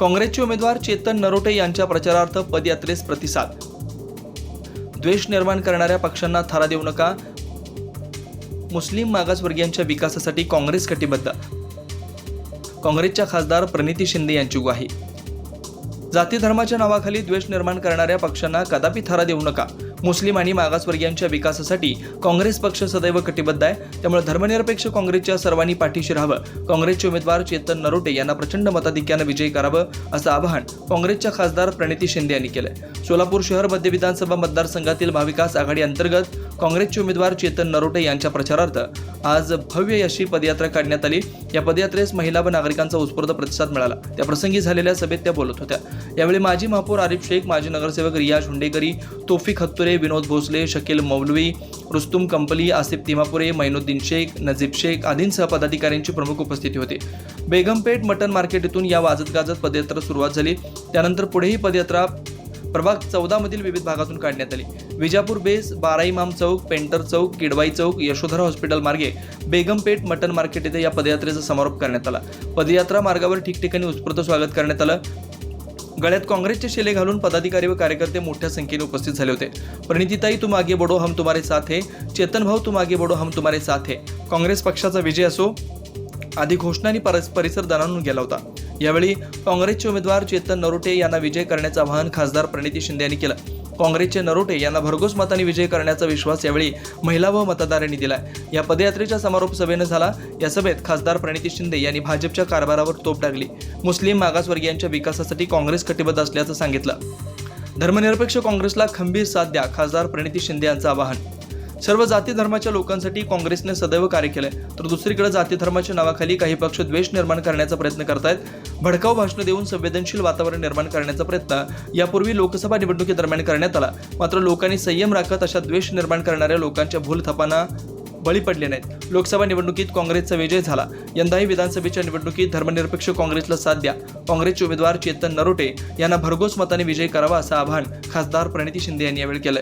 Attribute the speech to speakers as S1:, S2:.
S1: काँग्रेसचे उमेदवार चेतन नरोटे यांच्या प्रचारार्थ पदयात्रेस प्रतिसाद. द्वेष निर्माण करणाऱ्या पक्षांना थारा देऊ नका. मुस्लिम मागासवर्गीयांच्या विकासासाठी काँग्रेस कटिबद्ध. काँग्रेसच्या खासदार प्रणिती शिंदे यांची ग्वाही. जाती धर्माच्या नावाखाली द्वेष निर्माण करणाऱ्या पक्षांना कदापि थारा देऊ नका. मुस्लिम आणि मागासवर्गीयांच्या विकासासाठी काँग्रेस पक्ष सदैव कटिबद्ध आहे. त्यामुळे धर्मनिरपेक्ष काँग्रेसच्या सर्वांनी पाठीशी राहावं. काँग्रेसचे उमेदवार चेतन नरोटे यांना प्रचंड मताधिक्यानं विजयी करावं असं आवाहन काँग्रेसच्या खासदार प्रणिती शिंदे यांनी केलंय. सोलापूर शहर मध्य विधानसभा मतदारसंघातील महाविकास आघाडी अंतर्गत काँग्रेसचे उमेदवार चेतन नरोटे यांच्या प्रचारार्थ आज भव्य अशी पदयात्रा काढण्यात आली. या पदयात्रेस महिला व नागरिकांचा उत्स्फूर्त प्रतिसाद मिळाला. त्या प्रसंगी झालेल्या सभेत त्या बोलत होत्या. यावेळी माजी महापौर आरिफ शेख माजी नगरसेवक रियाज हुंडेकरी तोफिक हत्तुरे विनोद भोसले शकील मौलवी रुस्तुम कंपली आसिफ तिमापुरे मैनुद्दीन शेख नजीब शेख आदींसह पदाधिकाऱ्यांची प्रमुख उपस्थिती होती. बेगमपेठ मटन मार्केट इथून या वाजत गाजत पदयात्रा सुरुवात झाली. त्यानंतर पुढेही पदयात्रा प्रभाग चौदामधील विविध भागातून काढण्यात आली. विजापूर बेस बाराईमाम चौक पेंटर चौक किडवाई चौक यशोधरा हॉस्पिटल मार्गे बेगमपेठ मटन मार्केट येथे या पदयात्रेचा समारोप करण्यात आला. पदयात्रा मार्गावर ठिकठिकाणी उत्स्फूर्त स्वागत करण्यात आलं. गळ्यात काँग्रेसचे शेले घालून पदाधिकारी व कार्यकर्ते मोठ्या संख्येने उपस्थित झाले होते. प्रणितीताई तुम आगे बडो हम तुम्हारे साथ हे. चेतन भाऊ तुम आगे बडो हम तुम्हारे साथ हे. काँग्रेस पक्षाचा विजय असो आधी घोषणांनी परस परिसर दणानून गेला होता. यावेळी काँग्रेसचे उमेदवार चेतन नरोटे यांना विजय करण्याचं आवाहन खासदार प्रणिती शिंदे यांनी केलं. काँग्रेसचे नरोटे यांना भरघोस मताने विजय करण्याचा विश्वास यावेळी महिला व मतदारांनी दिलाय. या पदयात्रेच्या समारोप सभेनं झाला. या सभेत खासदार प्रणिती शिंदे यांनी भाजपच्या कारभारावर तोप टाकली. मुस्लिम मागासवर्गीयांच्या विकासासाठी काँग्रेस कटिबद्ध असल्याचं सांगितलं. धर्मनिरपेक्ष काँग्रेसला खंबीर साथ द्या खासदार प्रणिती शिंदे यांचं आवाहन सर्व जाती धर्माच्या लोकांसाठी काँग्रेसने सदैव कार्य केलंय. तर दुसरीकडे जाती धर्माच्या नावाखाली काही पक्ष द्वेष निर्माण करण्याचा प्रयत्न करतायत. भडकाऊ भाषण देऊन संवेदनशील वातावरण निर्माण करण्याचा प्रयत्न यापूर्वी लोकसभा निवडणुकीदरम्यान करण्यात आला. मात्र लोकांनी संयम राखत अशा द्वेष निर्माण करणाऱ्या लोकांच्या भूलथापांना बळी पडले नाहीत. लोकसभा निवडणुकीत काँग्रेसचा विजय झाला. यंदाही विधानसभेच्या निवडणुकीत धर्मनिरपेक्ष काँग्रेसला साथ द्या. काँग्रेसचे उमेदवार चेतन नरोटे यांना भरघोस मताने विजय करावा असं आवाहन खासदार प्रणिती शिंदे यांनी यावेळी केलं